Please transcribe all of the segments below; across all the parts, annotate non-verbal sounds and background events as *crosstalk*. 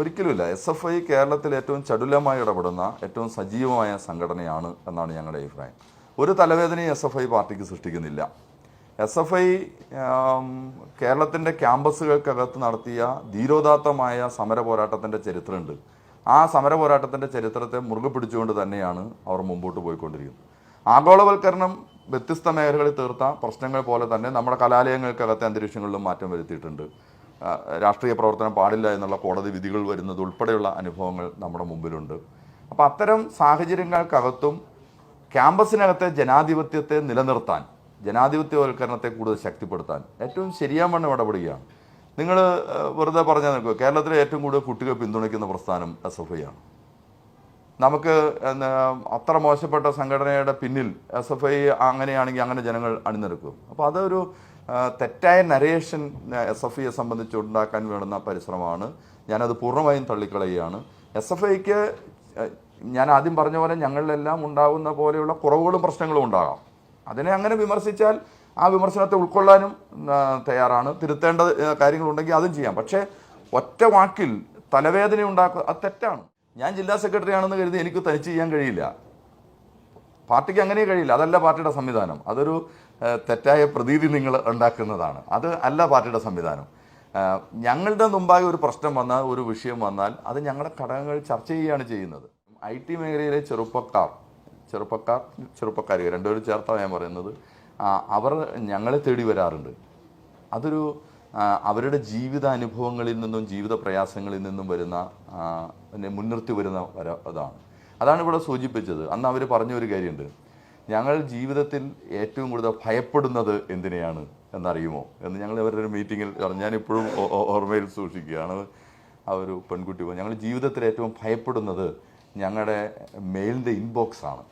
ഒരിക്കലുമില്ല. S F I കേരളത്തിൽ ഏറ്റവും ചടുലമായി ഇടപെടുന്ന ഏറ്റവും സജീവമായ സംഘടനയാണ് എന്നാണ് ഞങ്ങളുടെ അഭിപ്രായം. ഒരു തലവേദനയും എസ് എഫ് ഐ പാർട്ടിക്ക് സൃഷ്ടിക്കുന്നില്ല. എസ് എഫ് ഐ കേരളത്തിന്റെ ക്യാമ്പസുകൾക്കകത്ത് നടത്തിയ ധീരോദാത്തമായ സമര പോരാട്ടത്തിന്റെ ചരിത്രമുണ്ട്. ആ സമര പോരാട്ടത്തിന്റെ ചരിത്രത്തെ മുറുകെ പിടിച്ചുകൊണ്ട് തന്നെയാണ് അവർ മുമ്പോട്ട് പോയിക്കൊണ്ടിരിക്കുന്നത്. ആഗോളവൽക്കരണം വ്യത്യസ്ത മേഖലകളിൽ തീർത്ത പ്രശ്നങ്ങൾ പോലെ തന്നെ നമ്മുടെ കലാലയങ്ങൾക്കകത്തെ അന്തരീക്ഷങ്ങളിലും മാറ്റം വരുത്തിയിട്ടുണ്ട്. രാഷ്ട്രീയ പ്രവർത്തനം പാടില്ല എന്നുള്ള കോടതി വിധികൾ വരുന്നത് ഉൾപ്പെടെയുള്ള അനുഭവങ്ങൾ നമ്മുടെ മുമ്പിലുണ്ട്. അപ്പോൾ അത്തരം സാഹചര്യങ്ങൾക്കകത്തും ക്യാമ്പസിനകത്തെ ജനാധിപത്യത്തെ നിലനിർത്താൻ ജനാധിപത്യവൽക്കരണത്തെ കൂടുതൽ ശക്തിപ്പെടുത്താൻ ഏറ്റവും ശരിയാവണ്ണം ഇടപെടുകയാണ് നിങ്ങൾ വെറുതെ പറഞ്ഞാൽ നിൽക്കുക കേരളത്തിലെ ഏറ്റവും കൂടുതൽ കുട്ടികൾ പിന്തുണയ്ക്കുന്ന പ്രസ്ഥാനം എസ് എഫ് ഐ ആണ്. നമുക്ക് അത്ര മോശപ്പെട്ട സംഘടനയുടെ പിന്നിൽ എസ് എഫ് ഐ അങ്ങനെയാണെങ്കിൽ അങ്ങനെ ജനങ്ങൾ അണിനിരക്കും. അപ്പോൾ അതൊരു തെറ്റായ നരേഷൻ എസ് എഫ് ഐയെ സംബന്ധിച്ച് ഉണ്ടാക്കാൻ വേണ്ടുന്ന പരിശ്രമമാണ്. ഞാനത് പൂർണമായും തള്ളിക്കളയുകയാണ്. എസ് എഫ് ഐക്ക് ഞാൻ ആദ്യം പറഞ്ഞ പോലെ ഞങ്ങളിലെല്ലാം ഉണ്ടാകുന്ന പോലെയുള്ള കുറവുകളും പ്രശ്നങ്ങളും ഉണ്ടാകാം. അതിനെ അങ്ങനെ വിമർശിച്ചാൽ ആ വിമർശനത്തെ ഉൾക്കൊള്ളാനും തയ്യാറാണ്. തിരുത്തേണ്ട കാര്യങ്ങളുണ്ടെങ്കിൽ അതും ചെയ്യാം. പക്ഷേ ഒറ്റ വാക്കിൽ തലവേദന ഉണ്ടാക്കുക അത് തെറ്റാണ്. ഞാൻ ജില്ലാ സെക്രട്ടറി ആണെന്ന് കരുതി എനിക്ക് തനിച്ച് ചെയ്യാൻ കഴിയില്ല. പാർട്ടിക്ക് അങ്ങനെ കഴിയില്ല. അതല്ല പാർട്ടിയുടെ സംവിധാനം. അതൊരു തെറ്റായ പ്രതീതി നിങ്ങൾ ഉണ്ടാക്കുന്നതാണ്. അത് അല്ല പാർട്ടിയുടെ സംവിധാനം. ഞങ്ങളുടെ മുമ്പാകെ ഒരു പ്രശ്നം വന്നാൽ ഒരു വിഷയം വന്നാൽ അത് ഞങ്ങളുടെ ഘടകങ്ങൾ ചർച്ച ചെയ്യുകയാണ് ചെയ്യുന്നത്. ഐ ടി മേഖലയിലെ ചെറുപ്പക്കാർ ചെറുപ്പക്കാർ ചെറുപ്പക്കാർ രണ്ടുപേരും ചേർത്താണ് ഞാൻ പറയുന്നത് അവർ ഞങ്ങളെ തേടി വരാറുണ്ട്. അതൊരു അവരുടെ ജീവിത അനുഭവങ്ങളിൽ നിന്നും ജീവിത പ്രയാസങ്ങളിൽ നിന്നും വരുന്ന പിന്നെ മുൻനിർത്തി വരുന്ന വര അതാണ്. അതാണ് ഇവിടെ സൂചിപ്പിച്ചത്. അന്ന് അവർ പറഞ്ഞ ഒരു കാര്യമുണ്ട് ഞങ്ങൾ ജീവിതത്തിൽ ഏറ്റവും കൂടുതൽ ഭയപ്പെടുന്നത് എന്തിനെയാണ് എന്നറിയുമോ? എന്ന് ഞങ്ങൾ അവരുടെ ഒരു മീറ്റിങ്ങിൽ ഞാനിപ്പോഴും ഓർമ്മയിൽ സൂക്ഷിക്കുകയാണ്. ആ ഒരു പെൺകുട്ടി ഞങ്ങൾ ജീവിതത്തിൽ ഏറ്റവും ഭയപ്പെടുന്നത് ഞങ്ങളുടെ മെയിലിന്റെ ഇൻബോക്സാണ്.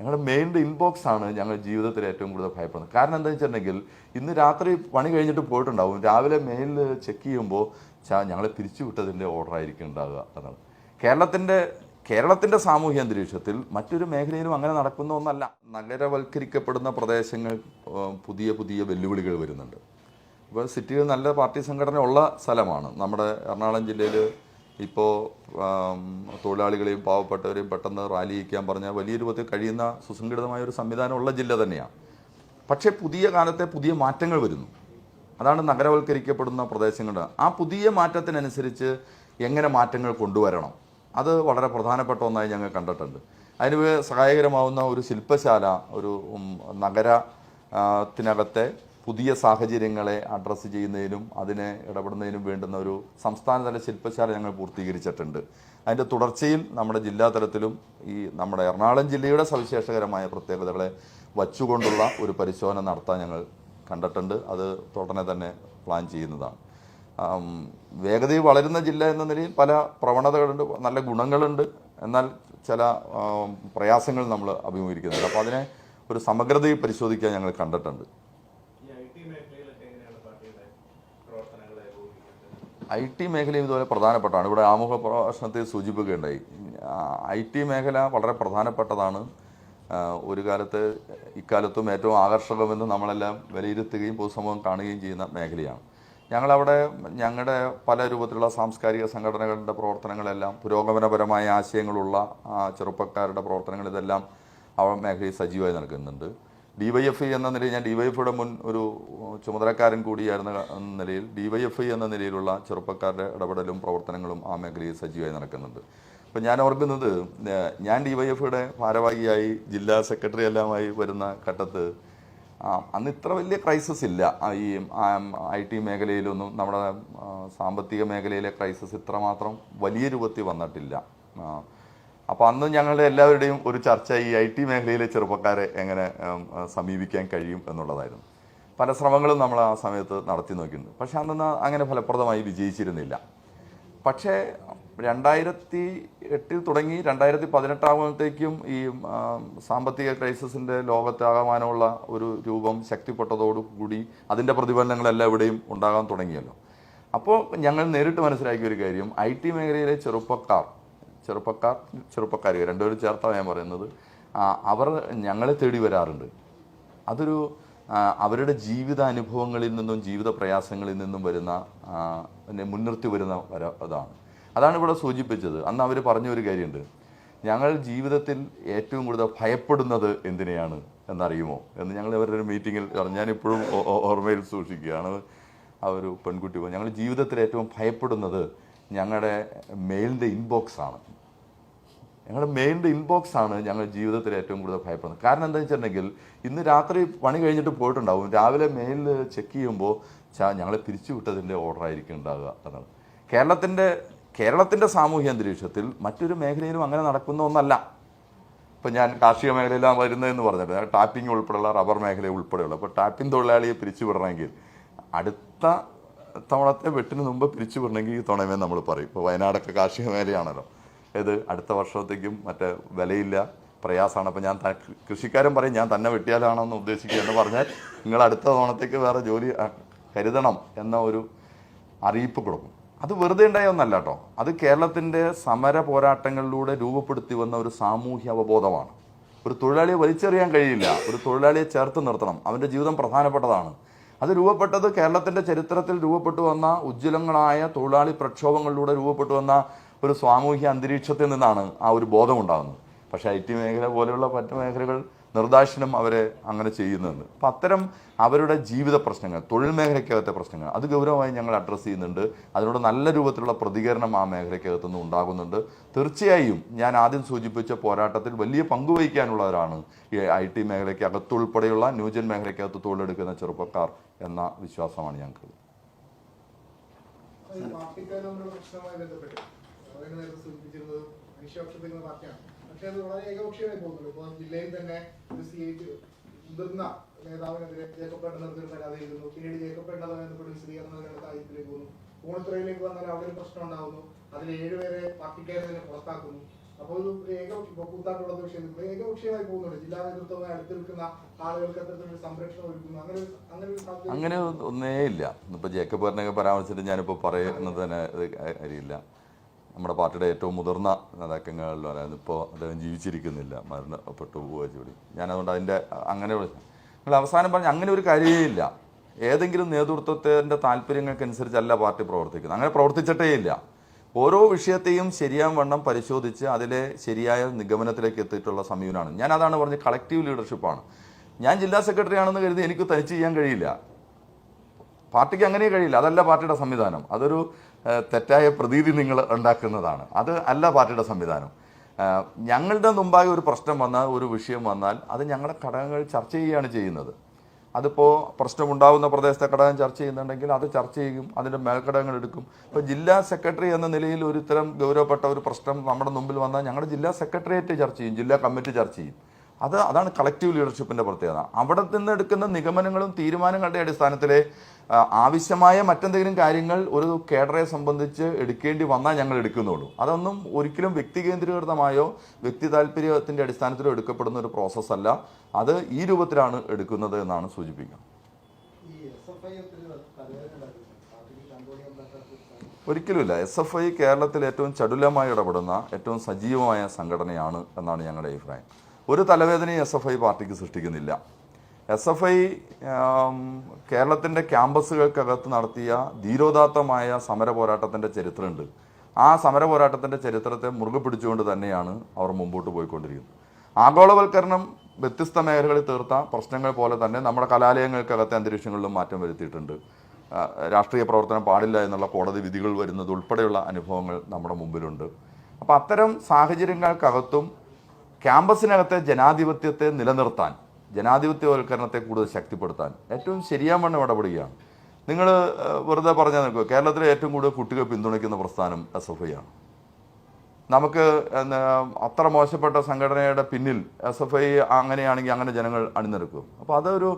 ഞങ്ങളുടെ മെയിലിന്റെ ഇൻബോക്സ് ആണ് ഞങ്ങൾ ജീവിതത്തിൽ ഏറ്റവും കൂടുതൽ ഭയപ്പെടുന്നത്. കാരണം എന്താ വെച്ചിട്ടുണ്ടെങ്കിൽ ഇന്ന് രാത്രി പണി കഴിഞ്ഞിട്ട് പോയിട്ടുണ്ടാവും. രാവിലെ മെയിൽ ചെക്ക് ചെയ്യുമ്പോൾ ഞങ്ങളെ പിരിച്ചുവിട്ടതിന്റെ ഓർഡർ ആയിരിക്കും ഉണ്ടാകുക എന്നാണ് കേരളത്തിന്റെ കേരളത്തിന്റെ സാമൂഹ്യ അന്തരീക്ഷത്തിൽ മറ്റൊരു മേഖലയിലും അങ്ങനെ നടക്കുന്ന ഒന്നല്ല. നഗരവൽക്കരിക്കപ്പെടുന്ന പ്രദേശങ്ങൾ പുതിയ പുതിയ വെല്ലുവിളികൾ വരുന്നുണ്ട്. ഇപ്പോൾ സിറ്റിയിൽ നല്ല പാർട്ടി സംഘടന ഉള്ള സ്ഥലമാണ്. നമ്മുടെ എറണാകുളം ജില്ലയിൽ ഇപ്പോൾ തൊഴിലാളികളെയും പാവപ്പെട്ടവരെയും പെട്ടെന്ന് റാലി ചെയ്യിക്കാൻ പറഞ്ഞാൽ വലിയ രൂപത്തിൽ കഴിയുന്ന സുസംഘടിതമായ ഒരു സംവിധാനമുള്ള ജില്ല തന്നെയാണ്. പക്ഷേ പുതിയ കാലത്തെ പുതിയ മാറ്റങ്ങൾ വരുന്നു. അതാണ് നഗരവൽക്കരിക്കപ്പെടുന്ന പ്രദേശങ്ങളുടെ ആ പുതിയ മാറ്റത്തിനനുസരിച്ച് എങ്ങനെ മാറ്റങ്ങൾ കൊണ്ടുവരണം. അത് വളരെ പ്രധാനപ്പെട്ട ഒന്നായി ഞങ്ങൾ കണ്ടിട്ടുണ്ട്. അതിന് സഹായകരമാവുന്ന ഒരു ശില്പശാല ഒരു നഗര ത്തിനകത്തെ പുതിയ സാഹചര്യങ്ങളെ അഡ്രസ്സ് ചെയ്യുന്നതിനും അതിനെ ഇടപെടുന്നതിനും വേണ്ടുന്ന ഒരു സംസ്ഥാനതല ശില്പശാല ഞങ്ങൾ പൂർത്തീകരിച്ചിട്ടുണ്ട്. അതിന്റെ തുടർച്ചയിൽ നമ്മുടെ ജില്ലാ തലത്തിലും ഈ നമ്മുടെ എറണാകുളം ജില്ലയുടെ സവിശേഷകരമായ പ്രത്യേകതകളെ വച്ചുകൊണ്ടുള്ള ഒരു പരിശോധന നടത്താൻ ഞങ്ങൾ കണ്ടിട്ടുണ്ട്. അത് ഉടനെ തന്നെ പ്ലാൻ ചെയ്യുന്നതാണ്. വേഗതയിൽ വളരുന്ന ജില്ല എന്ന നിലയിൽ പല പ്രവണതകളുണ്ട് നല്ല ഗുണങ്ങളുണ്ട്. എന്നാൽ ചില പ്രയാസങ്ങൾ നമ്മൾ അഭിമുഖീകരിക്കുന്നുണ്ട്. അപ്പോൾ അതിനെ ഒരു സമഗ്രതയിൽ പരിശോധിക്കാൻ ഞങ്ങൾ കണ്ടിട്ടുണ്ട് ഈ ഐ ടി മേഖലയിലൊക്കെ എങ്ങനെയാണ് പാർട്ടിയുടെ പ്രവർത്തനങ്ങളെ ഏകോപിപ്പിക്കുന്നത് ഐ ടി മേഖലയും ഇതുപോലെ പ്രധാനപ്പെട്ടാണ്. ഇവിടെ ആമുഖ പ്രഭാഷണത്തിൽ സൂചിപ്പിക്കുകയുണ്ടായി. ഐ ടി മേഖല വളരെ പ്രധാനപ്പെട്ടതാണ്. ഒരു കാലത്ത് ഇക്കാലത്തും ഏറ്റവും ആകർഷകമെന്ന് നമ്മളെല്ലാം വിലയിരുത്തുകയും പൊതുസമൂഹം കാണുകയും ചെയ്യുന്ന മേഖലയാണ്. ഞങ്ങളവിടെ ഞങ്ങളുടെ പല രൂപത്തിലുള്ള സാംസ്കാരിക സംഘടനകളുടെ പ്രവർത്തനങ്ങളെല്ലാം പുരോഗമനപരമായ ആശയങ്ങളുള്ള ചെറുപ്പക്കാരുടെ പ്രവർത്തനങ്ങൾ ഇതെല്ലാം ആ മേഖലയിൽ സജീവമായി നൽകുന്നുണ്ട് ഡിവൈഎഫ്ഐ എന്ന നിലയിൽ ഞാൻ ഡിവൈഎഫ്ഐയുടെ മുൻ ഒരു ചുമതലക്കാരൻ കൂടിയായിരുന്ന നിലയിൽ ഡിവൈഎഫ്ഐ എന്ന നിലയിലുള്ള ചെറുപ്പക്കാരുടെ ഇടപെടലും പ്രവർത്തനങ്ങളും ആ മേഖലയിൽ സജീവമായി നടക്കുന്നുണ്ട്. അപ്പം ഞാൻ ഓർക്കുന്നത് ഞാൻ ഡിവൈഎഫ്ഐയുടെ ഭാരവാഹിയായി ജില്ലാ സെക്രട്ടറി എല്ലാമായി വരുന്ന ഘട്ടത്ത് അന്ന് ഇത്ര വലിയ ക്രൈസിസ് ഇല്ല. ഈ ഐ ടി മേഖലയിലൊന്നും നമ്മുടെ സാമ്പത്തിക മേഖലയിലെ ക്രൈസിസ് ഇത്രമാത്രം വലിയ രൂപത്തിൽ വന്നിട്ടില്ല. അപ്പോൾ അന്ന് ഞങ്ങളുടെ എല്ലാവരുടെയും ഒരു ചർച്ച ഈ ഐ ടി മേഖലയിലെ ചെറുപ്പക്കാരെ എങ്ങനെ സമീപിക്കാൻ കഴിയും എന്നുള്ളതായിരുന്നു. പല ശ്രമങ്ങളും നമ്മൾ ആ സമയത്ത് നടത്തി നോക്കിയിട്ടുണ്ട്. പക്ഷെ അന്നൊന്ന് അങ്ങനെ ഫലപ്രദമായി വിജയിച്ചിരുന്നില്ല. പക്ഷേ രണ്ടായിരത്തി എട്ടിൽ തുടങ്ങി രണ്ടായിരത്തി പതിനെട്ടാകുമ്പോഴത്തേക്കും ഈ സാമ്പത്തിക ക്രൈസിസിന്റെ ലോകത്താകമാനമുള്ള ഒരു രൂപം ശക്തിപ്പെട്ടതോടുകൂടി അതിന്റെ പ്രതിഫലനങ്ങളെല്ലാം ഇവിടെയും ഉണ്ടാകാൻ തുടങ്ങിയല്ലോ. അപ്പോൾ ഞങ്ങൾ നേരിട്ട് മനസ്സിലാക്കിയ ഒരു കാര്യം ഐ ടി മേഖലയിലെ ചെറുപ്പക്കാർ ചെറുപ്പക്കാർ ചെറുപ്പക്കാർ രണ്ടുപേരും ചേർത്താണ് ഞാൻ പറയുന്നത്. അവർ ഞങ്ങളെ തേടി വരാറുണ്ട്. അതൊരു അവരുടെ ജീവിത അനുഭവങ്ങളിൽ നിന്നും ജീവിത പ്രയാസങ്ങളിൽ നിന്നും വരുന്ന പിന്നെ മുൻനിർത്തി വരുന്ന വര അതാണ്. അതാണ് ഇവിടെ സൂചിപ്പിച്ചത്. അന്ന് അവർ പറഞ്ഞ ഒരു കാര്യമുണ്ട്. ഞങ്ങൾ ജീവിതത്തിൽ ഏറ്റവും കൂടുതൽ ഭയപ്പെടുന്നത് എന്തിനെയാണ് എന്നറിയുമോ? എന്ന് ഞങ്ങൾ അവരുടെ ഒരു മീറ്റിങ്ങിൽ ഞാനിപ്പോഴും ഓർമ്മയിൽ സൂക്ഷിക്കുകയാണ്. ആ ഒരു പെൺകുട്ടി ഞങ്ങൾ ജീവിതത്തിൽ ഏറ്റവും ഭയപ്പെടുന്നത് ഞങ്ങളുടെ മെയിലിന്റെ ഇൻബോക്സ് ആണ് ഞങ്ങളുടെ മെയിലിന്റെ ഇൻബോക്സ് ആണ് ഞങ്ങൾ ജീവിതത്തിൽ ഏറ്റവും കൂടുതൽ ഭയപ്പെടുന്നത്. കാരണം എന്താ വെച്ചിട്ടുണ്ടെങ്കിൽ ഇന്ന് രാത്രി പണി കഴിഞ്ഞിട്ട് പോയിട്ടുണ്ടാവും. രാവിലെ മെയിൽ ചെക്ക് ചെയ്യുമ്പോൾ ഞങ്ങളെ പിരിച്ചു പിരിച്ചുവിട്ടതിന്റെ ഓർഡർ ആയിരിക്കും ഉണ്ടാകുക എന്നാണ് കേരളത്തിന്റെ കേരളത്തിന്റെ സാമൂഹ്യ അന്തരീക്ഷത്തിൽ മറ്റൊരു മേഖലയിലും അങ്ങനെ നടക്കുന്ന ഒന്നല്ല. ഇപ്പം ഞാൻ കാർഷിക മേഖലയിലാണ് വരുന്നതെന്ന് പറഞ്ഞിട്ട് ടാപ്പിംഗ് ഉൾപ്പെടെയുള്ള റബ്ബർ മേഖല ഉൾപ്പെടെയുള്ള. അപ്പോൾ ടാപ്പിംഗ് തൊഴിലാളിയെ പിരിച്ചു വിടണമെങ്കിൽ അടുത്ത തവണത്തെ വെട്ടിന് മുമ്പ് പിരിച്ചു വിടണമെങ്കിൽ ഈ തുണമേ നമ്മൾ പറയും. ഇപ്പോൾ വയനാടൊക്കെ കാർഷിക മേഖലയാണല്ലോ. ഇത് അടുത്ത വർഷത്തേക്കും മറ്റേ വിലയില്ല. പ്രയാസമാണ് അപ്പോൾ ഞാൻ കൃഷിക്കാരൻ പറയും ഞാൻ തന്നെ വെട്ടിയാലാണെന്ന് ഉദ്ദേശിക്കുക എന്ന് പറഞ്ഞാൽ നിങ്ങൾ അടുത്ത തവണത്തേക്ക് വേറെ ജോലി കരുതണം എന്ന ഒരു അറിയിപ്പ് കൊടുക്കും. അത് വെറുതെ ഉണ്ടായൊന്നല്ല കേട്ടോ. അത് കേരളത്തിന്റെ സമര പോരാട്ടങ്ങളിലൂടെ രൂപപ്പെടുത്തി വന്ന ഒരു സാമൂഹ്യ അവബോധമാണ്. ഒരു തൊഴിലാളിയെ വലിച്ചെറിയാൻ കഴിയില്ല. ഒരു തൊഴിലാളിയെ ചേർത്ത് നിർത്തണം. അവന്റെ ജീവിതം പ്രധാനപ്പെട്ടതാണ്. അത് രൂപപ്പെട്ടത് കേരളത്തിന്റെ ചരിത്രത്തിൽ രൂപപ്പെട്ടു വന്ന ഉജ്ജ്വലങ്ങളായ തൊഴിലാളി പ്രക്ഷോഭങ്ങളിലൂടെ രൂപപ്പെട്ടു വന്ന ഒരു സാമൂഹ്യ അന്തരീക്ഷത്തിൽ നിന്നാണ് ആ ഒരു ബോധം ഉണ്ടാകുന്നത് പക്ഷേ ഐ ടി മേഖല പോലെയുള്ള മറ്റു മേഖലകൾ നിർദ്ദാക്ഷിണം അവരെ അങ്ങനെ ചെയ്യുന്നുണ്ട്. അപ്പം അത്തരം അവരുടെ ജീവിത പ്രശ്നങ്ങൾ തൊഴിൽ മേഖലയ്ക്കകത്തെ പ്രശ്നങ്ങൾ അത് ഗൗരവമായി ഞങ്ങൾ അഡ്രസ്സ് ചെയ്യുന്നുണ്ട്. അതിനോട് നല്ല രൂപത്തിലുള്ള പ്രതികരണം ആ മേഖലയ്ക്കകത്തു നിന്ന് ഉണ്ടാകുന്നുണ്ട്. തീർച്ചയായും ഞാൻ ആദ്യം സൂചിപ്പിച്ച പോരാട്ടത്തിൽ വലിയ പങ്കുവഹിക്കാനുള്ളവരാണ് ഈ ഐ ടി മേഖലയ്ക്ക് അകത്തുൾപ്പെടെയുള്ള ന്യൂജൻ മേഖലയ്ക്കകത്ത് തൊഴിലെടുക്കുന്ന ചെറുപ്പക്കാർ എന്ന വിശ്വാസമാണ് ഞങ്ങൾക്ക് ബന്ധപ്പെട്ട് അവരെ നേരത്തെ സൂചിപ്പിച്ചിരുന്നത് മനുഷ്യപക്ഷത്തിക്കുന്ന പാർട്ടിയാണ്. പക്ഷെ അത് വളരെ ഏകപക്ഷീയമായി പോകുന്നുണ്ട്. ഇപ്പോൾ ജില്ലയിൽ തന്നെ ഒരു സി മുതിർന്ന നേതാവിനെതിരെ ജേക്കബ് നേതൃത്വത്തിൽ പരാതി എഴുതുന്നു. പിന്നീട് ജേക്കബ് ബന്ധപ്പെട്ട് വിശദീകരണം നൽകേണ്ട സാഹിത്യത്തിലേക്ക് പോകുന്നു. പൂണിത്തുറയിലേക്ക് വന്നാൽ അവിടെ ഒരു പ്രശ്നം ഉണ്ടാകുന്നു. അതിൽ ഏഴുപേരെ പാർട്ടിക്കാരെ തന്നെ പുറത്താക്കുന്നു. അപ്പോൾ ഒരു ഏക ഇപ്പൊ കൂത്താട്ടുള്ള വിഷയത്തിൽ ഏകപക്ഷീയമായി പോകുന്നുണ്ട്. ജില്ലാ നേതൃത്വവുമായി അടുത്ത് നിൽക്കുന്ന ആളുകൾക്ക് അത്തരത്തിലൊരു സംരക്ഷണം ഒരുക്കുന്നു. അങ്ങനെ അങ്ങനെ അങ്ങനെ ഒന്നേ ഇല്ല ഇപ്പൊ ജേക്കബ് പറഞ്ഞൊക്കെ പരാമർശിച്ചിട്ട് ഞാനിപ്പോ പറയുന്നത് തന്നെ അറിയില്ല നമ്മുടെ പാർട്ടിയുടെ ഏറ്റവും മുതിർന്ന നേതാക്കങ്ങളിൽ ഒരാൾ ഇപ്പോൾ അദ്ദേഹം ജീവിച്ചിരിക്കുന്നില്ല. മരണപ്പെട്ടു പോവുക ജോലി. ഞാനതുകൊണ്ട് അതിന്റെ അങ്ങനെ. നിങ്ങൾ അവസാനം പറഞ്ഞ അങ്ങനെ ഒരു കാര്യമേ ഇല്ല. ഏതെങ്കിലും നേതൃത്വത്തിന്റെ താല്പര്യങ്ങൾക്കനുസരിച്ചല്ല പാർട്ടി പ്രവർത്തിക്കുന്നത്. അങ്ങനെ പ്രവർത്തിച്ചിട്ടേ ഇല്ല. ഓരോ വിഷയത്തെയും ശരിയാം വണ്ണം പരിശോധിച്ച് അതിലെ ശരിയായ നിഗമനത്തിലേക്ക് എത്തിയിട്ടുള്ള സമീപനമാണ്. ഞാൻ അതാണ് പറഞ്ഞത് കളക്റ്റീവ് ലീഡർഷിപ്പാണ് ഞാൻ ജില്ലാ സെക്രട്ടറി ആണെന്ന് കരുതി എനിക്ക് തനിച്ച് ചെയ്യാൻ കഴിയില്ല. പാർട്ടിക്ക് അങ്ങനെ കഴിയില്ല. അതല്ല പാർട്ടിയുടെ സംവിധാനം. അതൊരു തെറ്റായ പ്രതീതി നിങ്ങൾ ഉണ്ടാക്കുന്നതാണ്. അത് അല്ല പാർട്ടിയുടെ സംവിധാനം. ഞങ്ങളുടെ മുമ്പാകെ ഒരു പ്രശ്നം വന്നാൽ ഒരു വിഷയം വന്നാൽ അത് ഞങ്ങളുടെ ഘടകങ്ങൾ ചർച്ച ചെയ്യുകയാണ് ചെയ്യുന്നത്. അതിപ്പോൾ പ്രശ്നമുണ്ടാകുന്ന പ്രദേശത്തെ ഘടകം ചർച്ച ചെയ്യുന്നുണ്ടെങ്കിൽ അത് ചർച്ച ചെയ്യും അതിന്റെ മേൽഘടകങ്ങൾ എടുക്കും. ഇപ്പോൾ ജില്ലാ സെക്രട്ടറി എന്ന നിലയിൽ ഒരു ഇത്തരം ഗൗരവപ്പെട്ട ഒരു പ്രശ്നം നമ്മുടെ മുമ്പിൽ വന്നാൽ ഞങ്ങളുടെ ജില്ലാ സെക്രട്ടേറിയറ്റ് ചർച്ച ചെയ്യും ജില്ലാ കമ്മിറ്റി ചർച്ച ചെയ്യും. അത് അതാണ് കളക്റ്റീവ് ലീഡർഷിപ്പിന്റെ പ്രത്യേകത. അവിടെ നിന്ന് എടുക്കുന്ന നിഗമനങ്ങളും തീരുമാനങ്ങളുടെ അടിസ്ഥാനത്തിലെ ആ, ആവശ്യമായ മറ്റെന്തെങ്കിലും കാര്യങ്ങൾ ഒരു കേഡറെ സംബന്ധിച്ച് എടുക്കേണ്ടി വന്നാൽ ഞങ്ങൾ എടുക്കുന്നുള്ളൂ. അതൊന്നും ഒരിക്കലും വ്യക്തി കേന്ദ്രീകൃതമായോ വ്യക്തി താല്പര്യത്തിന്റെ അടിസ്ഥാനത്തിലോ എടുക്കപ്പെടുന്ന ഒരു പ്രോസസ്സല്ല അത് ഈ രൂപത്തിലാണ് എടുക്കുന്നത് എന്നാണ് സൂചിപ്പിക്കുന്നത്. ഒരിക്കലുമില്ല എസ് എഫ് ഐ കേരളത്തിൽ ഏറ്റവും ചടുലമായി ഇടപെടുന്ന ഏറ്റവും സജീവമായ സംഘടനയാണ് എന്നാണ് ഞങ്ങളുടെ അഭിപ്രായം. ഒരു തലവേദനയും എസ് എഫ് ഐ പാർട്ടിക്ക് സൃഷ്ടിക്കുന്നില്ല. എസ് എഫ് ഐ കേരളത്തിന്റെ ക്യാമ്പസുകൾക്കകത്ത് നടത്തിയ ധീരോദാത്തമായ സമര പോരാട്ടത്തിന്റെ ചരിത്രമുണ്ട്. ആ സമര പോരാട്ടത്തിന്റെ ചരിത്രത്തെ മുറുകെ പിടിച്ചുകൊണ്ട് തന്നെയാണ് അവർ മുമ്പോട്ട് പോയിക്കൊണ്ടിരിക്കുന്നത്. ആഗോളവൽക്കരണം വ്യത്യസ്ത മേഖലകളിൽ തീർത്ത പ്രശ്നങ്ങൾ പോലെ തന്നെ നമ്മുടെ കലാലയങ്ങൾക്കകത്തെ അന്തരീക്ഷങ്ങളിലും മാറ്റം വരുത്തിയിട്ടുണ്ട്. രാഷ്ട്രീയ പ്രവർത്തനം പാടില്ല എന്നുള്ള കോടതി വിധികൾ വരുന്നത് ഉൾപ്പെടെയുള്ള അനുഭവങ്ങൾ നമ്മുടെ മുമ്പിലുണ്ട്. അപ്പോൾ അത്തരം സാഹചര്യങ്ങൾക്കകത്തും ക്യാമ്പസിനകത്തെ ജനാധിപത്യത്തെ നിലനിർത്താൻ ജനാധിപത്യവൽക്കരണത്തെ കൂടുതൽ ശക്തിപ്പെടുത്താൻ ഏറ്റവും ശരിയാവണ്ണം ഇടപെടുകയാണ് നിങ്ങൾ വെറുതെ പറഞ്ഞാൽ നിൽക്കുക കേരളത്തിലെ ഏറ്റവും കൂടുതൽ കുട്ടികൾ പിന്തുണയ്ക്കുന്ന പ്രസ്ഥാനം എസ് എഫ് ഐ ആണ്. നമുക്ക് അത്ര മോശപ്പെട്ട സംഘടനയുടെ പിന്നിൽ എസ് എഫ് ഐ അങ്ങനെയാണെങ്കിൽ അങ്ങനെ ജനങ്ങൾ അണിനിരക്കും. അപ്പോൾ അതൊരു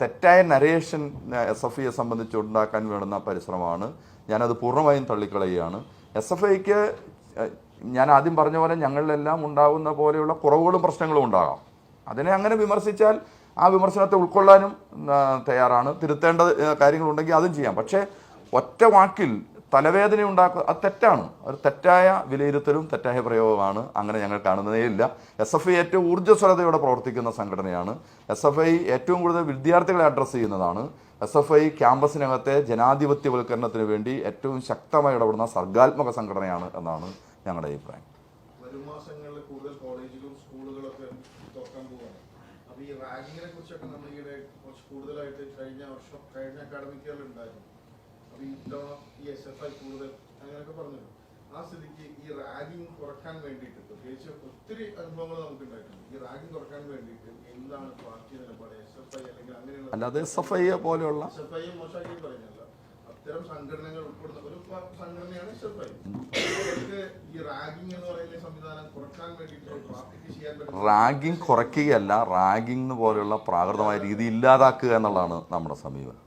തെറ്റായ നരേഷൻ എസ് എഫ് ഐയെ സംബന്ധിച്ച് ഉണ്ടാക്കാൻ വേണ്ടുന്ന പരിശ്രമമാണ്. ഞാനത് പൂർണമായും തള്ളിക്കളയുകയാണ്. എസ് എഫ് ഐക്ക് ഞാൻ ആദ്യം പറഞ്ഞ പോലെ ഞങ്ങളിലെല്ലാം ഉണ്ടാകുന്ന പോലെയുള്ള കുറവുകളും പ്രശ്നങ്ങളും ഉണ്ടാകാം. അതിനെ അങ്ങനെ വിമർശിച്ചാൽ ആ വിമർശനത്തെ ഉൾക്കൊള്ളാനും തയ്യാറാണ്. തിരുത്തേണ്ട കാര്യങ്ങളുണ്ടെങ്കിൽ അതും ചെയ്യാം. പക്ഷേ ഒറ്റ വാക്കിൽ തലവേദന ഉണ്ടാക്കുക അത് തെറ്റാണ്. ഒരു തെറ്റായ വിലയിരുത്തലും തെറ്റായ പ്രയോഗമാണ് അങ്ങനെ ഞങ്ങൾ കാണുന്നതേ ഇല്ല. എസ് എഫ് ഐ ഏറ്റവും ഊർജസ്വലതയോടെ പ്രവർത്തിക്കുന്ന സംഘടനയാണ്. എസ് എഫ് ഐ ഏറ്റവും കൂടുതൽ വിദ്യാർത്ഥികളെ അഡ്രസ്സ് ചെയ്യുന്നതാണ്. എസ് എഫ് ഐ ക്യാമ്പസിനകത്തെ ജനാധിപത്യവൽക്കരണത്തിന് വേണ്ടി ഏറ്റവും ശക്തമായി ഇടപെടുന്ന സർഗാത്മക സംഘടനയാണ് എന്നാണ് ഞങ്ങളുടെ അഭിപ്രായം. വരും മാസങ്ങളിൽ കൂടുതൽ കോളേജുകളും സ്കൂളുകളൊക്കെ തുറക്കാൻ പോവാണ്. അപ്പൊ ഈ റാങ്കിങ്ങിനെ കുറിച്ചൊക്കെ നമ്മൾ ഈയിടെ കുറച്ച് കൂടുതലായിട്ട് കഴിഞ്ഞ വർഷം കഴിഞ്ഞ അക്കാഡമിക് ഇയറിൽ ഉണ്ടായിരുന്നു. അപ്പൊ ഈ ഇത്തവണ ഈ എസ് എഫ് ഐ കൂടുതൽ അങ്ങനെയൊക്കെ പറഞ്ഞു ആ സ്ഥിതിക്ക് ഈ റാഗിങ് കുറയ്ക്കാൻ വേണ്ടിയിട്ട് പ്രത്യേകിച്ച് ഒത്തിരി അനുഭവങ്ങൾ നമുക്ക് ഉണ്ടായിട്ടുണ്ട് ഈ റാഗിങ് കുറയ്ക്കാൻ വേണ്ടിയിട്ട് എന്താണ് പാർട്ടി നിലപാട്? എസ് എഫ് ഐ അല്ലെങ്കിൽ അങ്ങനെയുള്ള അല്ലാതെ എസ് എഫ് ഐയെ പോലെയുള്ള എസ് എഫ് ഐ മോശമാക്കി പറയുന്നില്ല അത്തരം സംഘടനകൾ ഉൾപ്പെടുന്ന ഒരു സംഘടനയാണ് അവർക്ക് ഈ റാഗിംഗ് എന്ന് പറയുന്ന സംവിധാനം കുറയ്ക്കാൻ ചെയ്യാൻ റാഗിങ് കുറയ്ക്കുകയല്ല റാഗിങ് പോലെയുള്ള പ്രാകൃതമായ രീതി ഇല്ലാതാക്കുക എന്നുള്ളതാണ് നമ്മുടെ സമീപനം.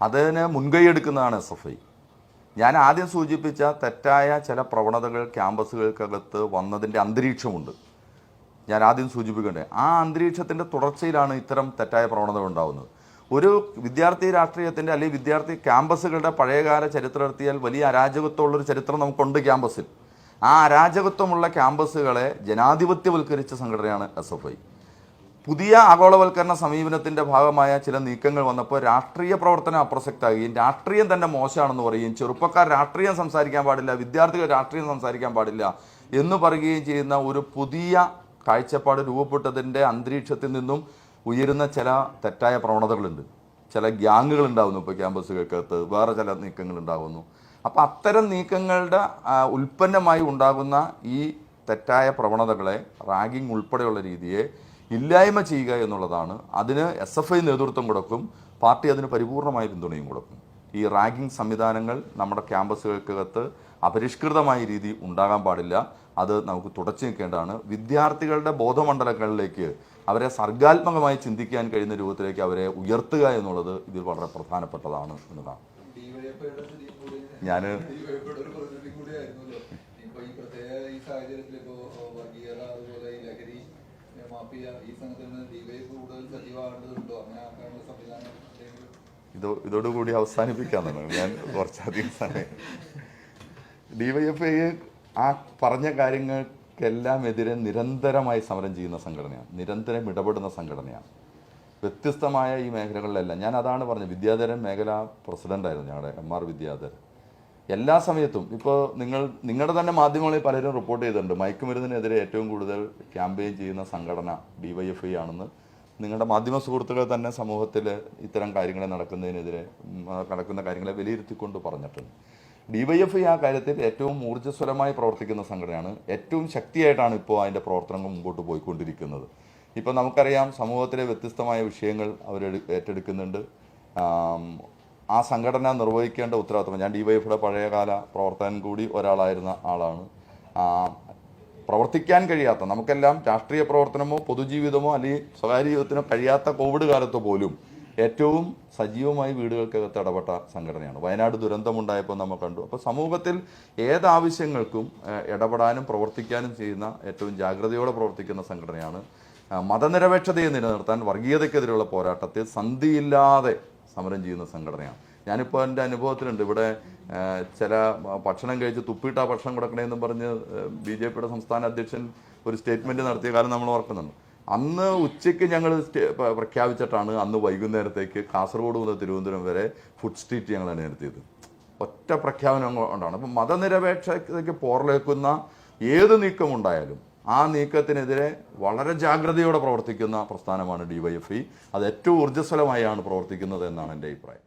അതിന് മുൻകൈ എടുക്കുന്നതാണ് എസ് എഫ് ഐ. ഞാൻ ആദ്യം സൂചിപ്പിച്ച തെറ്റായ ചില പ്രവണതകൾ ക്യാമ്പസുകൾക്കകത്ത് വന്നതിന്റെ അന്തരീക്ഷമുണ്ട്. ഞാൻ ആദ്യം സൂചിപ്പിക്കേണ്ടത് ആ അന്തരീക്ഷത്തിന്റെ തുടർച്ചയിലാണ് ഇത്തരം തെറ്റായ പ്രവണതകൾ ഉണ്ടാകുന്നത്. ഒരു വിദ്യാർത്ഥി രാഷ്ട്രീയത്തിന്റെ അല്ലെങ്കിൽ വിദ്യാർത്ഥി ക്യാമ്പസുകളുടെ പഴയകാല ചരിത്രം എടുത്തിയാൽ വലിയ അരാജകത്വമുള്ളൊരു ചരിത്രം നമുക്കുണ്ട് ക്യാമ്പസിൽ. ആ അരാജകത്വമുള്ള ക്യാമ്പസുകളെ ജനാധിപത്യവൽക്കരിച്ച സംഘടനയാണ് എസ് എഫ് ഐ. പുതിയ ആഗോളവൽക്കരണ സമീപനത്തിന്റെ ഭാഗമായ ചില നീക്കങ്ങൾ വന്നപ്പോൾ രാഷ്ട്രീയ പ്രവർത്തനം അപ്രസക്തമാകുകയും രാഷ്ട്രീയം തന്നെ മോശമാണെന്ന് പറയുകയും ചെറുപ്പക്കാർ രാഷ്ട്രീയം സംസാരിക്കാൻ പാടില്ല വിദ്യാർത്ഥികൾ രാഷ്ട്രീയം സംസാരിക്കാൻ പാടില്ല എന്ന് പറയുകയും ചെയ്യുന്ന ഒരു പുതിയ കാഴ്ചപ്പാട് രൂപപ്പെട്ടതിന്റെ അന്തരീക്ഷത്തിൽ നിന്നും ഉയരുന്ന ചില തെറ്റായ പ്രവണതകളുണ്ട്. ചില ഗ്യാങ്ങുകൾ ഉണ്ടാകുന്നു ഇപ്പോൾ ക്യാമ്പസുകൾക്കകത്ത്. വേറെ ചില നീക്കങ്ങൾ ഉണ്ടാകുന്നു അപ്പോൾ അത്തരം നീക്കങ്ങളുടെ ഉൽപ്പന്നമായി ഉണ്ടാകുന്ന ഈ തെറ്റായ പ്രവണതകളെ റാഗിംഗ് ഉൾപ്പെടെയുള്ള രീതിയെ ഇല്ലായ്മ ചെയ്യുക എന്നുള്ളതാണ്. അതിന് എസ് എഫ് ഐ നേതൃത്വം കൊടുക്കും. പാർട്ടി അതിന് പരിപൂർണമായ പിന്തുണയും കൊടുക്കും. ഈ റാഗിംഗ് സംവിധാനങ്ങൾ നമ്മുടെ ക്യാമ്പസുകൾക്കകത്ത് അപരിഷ്കൃതമായ രീതി ഉണ്ടാകാൻ പാടില്ല. അത് നമുക്ക് തുടച്ചു നിൽക്കേണ്ടതാണ് വിദ്യാർത്ഥികളുടെ ബോധമണ്ഡലങ്ങളിലേക്ക് അവരെ സർഗാത്മകമായി ചിന്തിക്കാൻ കഴിയുന്ന രൂപത്തിലേക്ക് അവരെ ഉയർത്തുക എന്നുള്ളത് ഇതിൽ വളരെ പ്രധാനപ്പെട്ടതാണ് എന്നതാണ്. ഞാൻ ഇത് ഇതോടുകൂടി അവസാനിപ്പിക്കാന്നാണ് ഞാൻ കുറച്ചധികം സമയം. *laughs* ഡിവൈഎഫ്ഐ ആ പറഞ്ഞ കാര്യങ്ങൾക്കെല്ലാം എതിരെ നിരന്തരമായി സമരം ചെയ്യുന്ന സംഘടനയാണ്. നിരന്തരം ഇടപെടുന്ന സംഘടനയാണ്. വ്യത്യസ്തമായ ഈ മേഖലകളിലെല്ലാം. ഞാൻ അതാണ് പറഞ്ഞത്. വിദ്യാധരൻ മേഖല പ്രസിഡന്റായിരുന്നു ഞങ്ങളുടെ എം ആർ വിദ്യാധരൻ. എല്ലാ സമയത്തും ഇപ്പോൾ നിങ്ങൾ നിങ്ങളുടെ തന്നെ മാധ്യമങ്ങളിൽ പലരും റിപ്പോർട്ട് ചെയ്തിട്ടുണ്ട്. മയക്കുമരുന്നിനെതിരെ ഏറ്റവും കൂടുതൽ ക്യാമ്പയിൻ ചെയ്യുന്ന സംഘടന ഡി വൈ എഫ് ഐ ആണെന്ന്. നിങ്ങളുടെ മാധ്യമ സുഹൃത്തുക്കൾ തന്നെ സമൂഹത്തിൽ ഇത്തരം കാര്യങ്ങൾ നടക്കുന്നതിനെതിരെ നടക്കുന്ന കാര്യങ്ങളെ വിലയിരുത്തിക്കൊണ്ട് പറഞ്ഞിട്ടുണ്ട്. ഡിവൈഎഫ്ഐ ആ കാര്യത്തിൽ ഏറ്റവും ഊർജസ്വലമായി പ്രവർത്തിക്കുന്ന സംഘടനയാണ്. ഏറ്റവും ശക്തിയായിട്ടാണ് ഇപ്പോൾ അതിന്റെ പ്രവർത്തനങ്ങൾ മുമ്പോട്ട് പോയിക്കൊണ്ടിരിക്കുന്നത്. ഇപ്പോൾ നമുക്കറിയാം സമൂഹത്തിലെ വ്യത്യസ്തമായ വിഷയങ്ങൾ അവർ ഏറ്റെടുക്കുന്നുണ്ട്. ആ സംഘടന നിർവഹിക്കേണ്ട ഉത്തരവാദിത്വം ഞാൻ ഡിവൈഎഫിയുടെ പഴയകാല പ്രവർത്തകൻ കൂടി ഒരാളായിരുന്ന ആളാണ്. പ്രവർത്തിക്കാൻ കഴിയാത്ത നമുക്കെല്ലാം രാഷ്ട്രീയ പ്രവർത്തനമോ പൊതുജീവിതമോ അല്ലെങ്കിൽ സ്വകാര്യ ജീവിതത്തിനോ കഴിയാത്ത കോവിഡ് കാലത്ത് പോലും ഏറ്റവും സജീവമായി വീടുകൾക്കകത്ത് ഇടപെട്ട സംഘടനയാണ്. വയനാട് ദുരന്തമുണ്ടായപ്പോൾ നമ്മൾ കണ്ടു. അപ്പോൾ സമൂഹത്തിൽ ഏതാവശ്യങ്ങൾക്കും ഇടപെടാനും പ്രവർത്തിക്കാനും ചെയ്യുന്ന ഏറ്റവും ജാഗ്രതയോടെ പ്രവർത്തിക്കുന്ന സംഘടനയാണ് മതനിരപേക്ഷതയെ നിലനിർത്താൻ വർഗീയതയ്ക്കെതിരെയുള്ള പോരാട്ടത്തിൽ സന്ധിയില്ലാതെ സമരം ചെയ്യുന്ന സംഘടനയാണ്. ഞാനിപ്പോൾ എന്റെ അനുഭവത്തിലുണ്ട്. ഇവിടെ ചില ഭക്ഷണം കഴിച്ച് തുപ്പിയിട്ട് ആ ഭക്ഷണം കൊടുക്കണമെന്നും പറഞ്ഞ് ബി ജെ പിയുടെ സംസ്ഥാന അധ്യക്ഷൻ ഒരു സ്റ്റേറ്റ്മെന്റ് നടത്തിയ കാലം നമ്മൾ ഓർക്കുന്നുണ്ട്. അന്ന് ഉച്ചയ്ക്ക് ഞങ്ങൾ പ്രഖ്യാപിച്ചിട്ടാണ് അന്ന് വൈകുന്നേരത്തേക്ക് കാസർഗോഡ് മുതൽ തിരുവനന്തപുരം വരെ ഫുഡ് സ്ട്രീറ്റ് ഞങ്ങൾ നടത്തിയത് ഒറ്റ പ്രഖ്യാപനം കൊണ്ടാണ് അപ്പം മതനിരപേക്ഷതയ്ക്ക് പോർലേക്കുന്ന ഏത് നീക്കമുണ്ടായാലും ആ നീക്കത്തിനെതിരെ വളരെ ജാഗ്രതയോടെ പ്രവർത്തിക്കുന്ന പ്രസ്ഥാനമാണ് ഡി വൈ എഫ് ഇ അത് ഏറ്റവും ഊർജസ്വലമായാണ് പ്രവർത്തിക്കുന്നത് എന്നാണ് എന്റെ അഭിപ്രായം.